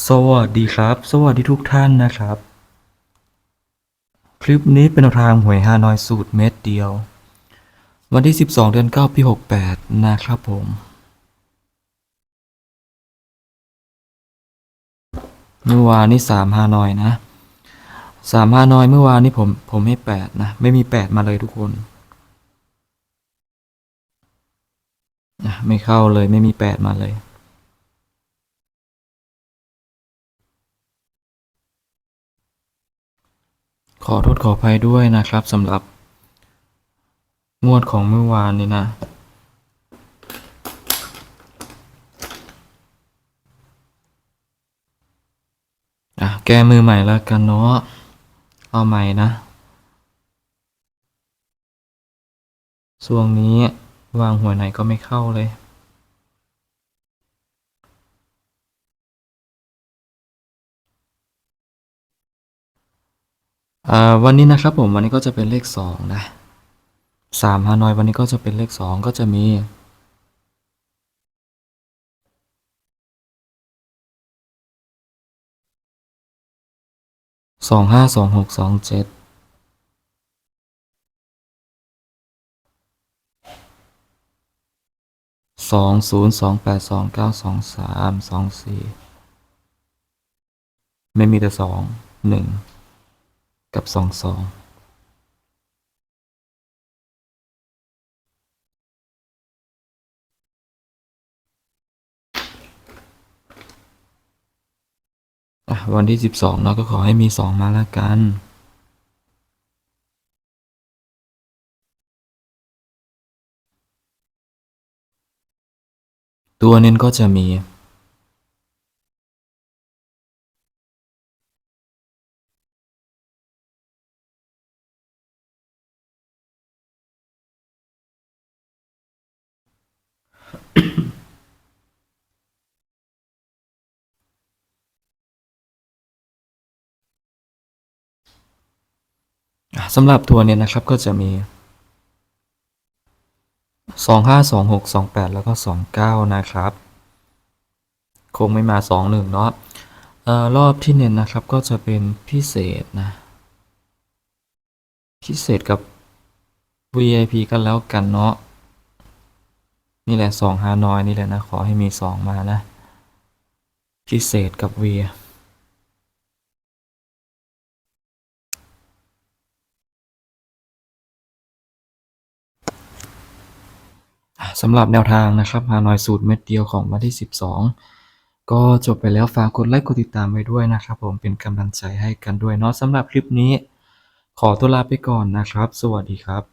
สวัสดีครับ สวัสดีทุกท่านนะครับ คลิปนี้เป็นทางหวยฮานอยสูตรเม็ดเดียว วันที่ 12 เดือน 9 ปี 68 นะครับผม เมื่อวานนี้3ฮานอยนะ3ฮานอยเมื่อวานนี้ผมผมให้ 8 นะ ไม่มี 8 มาเลยทุกคนนะไม่เข้าเลยไม่มี 8 มาเลย ขอโทษขออภัยด้วยนะครับสำหรับ งวดของเมื่อวานนี้นะ อะ แก้มือใหม่แล้วกันเนาะ เอาใหม่นะช่วงนี้วางหัวไหนก็ไม่เข้าเลย วันนี้นะครับผมวันนี้ก็จะเป็นเลขสองนะสามฮานอยวันนี้ก็จะเป็นเลขสองก็จะมี สองห้าสองหกสองเจ็ดสองศูนย์สองแปดสองเก้าสองสามสองสี่ไม่มีแต่สองหนึ่ง กับสองสองอะวันที่สิบสองเนาก็ขอให้มีสองมาแล้วกันตัวเน้นก็จะมี สำหรับตัวเนี้ยนะครับก็จะมีสองห้าสองหกสองแปดแล้วก็สองเก้านะครับ คงไม่มาสองหนึ่งเนาะเอ่อรอบที่เน้นนะครับก็จะเป็นพิเศษนะ พิเศษกับ VIP กันแล้วกันเนาะนี่แหละสองฮานอยนี่แหละนะ ขอให้มีสองมานะ พิเศษกับ V สำหรับแนวทางนะครับฮานอยสูตรเม็ดเดียวของวันที่ 12 ก็จบไปแล้วฝากกดไลค์กดติดตามไว้ด้วยนะครับ ผมเป็นกำลังใจให้กันด้วยเนาะสำหรับคลิปนี้ ขอตัวลาไปก่อนนะครับ สวัสดีครับ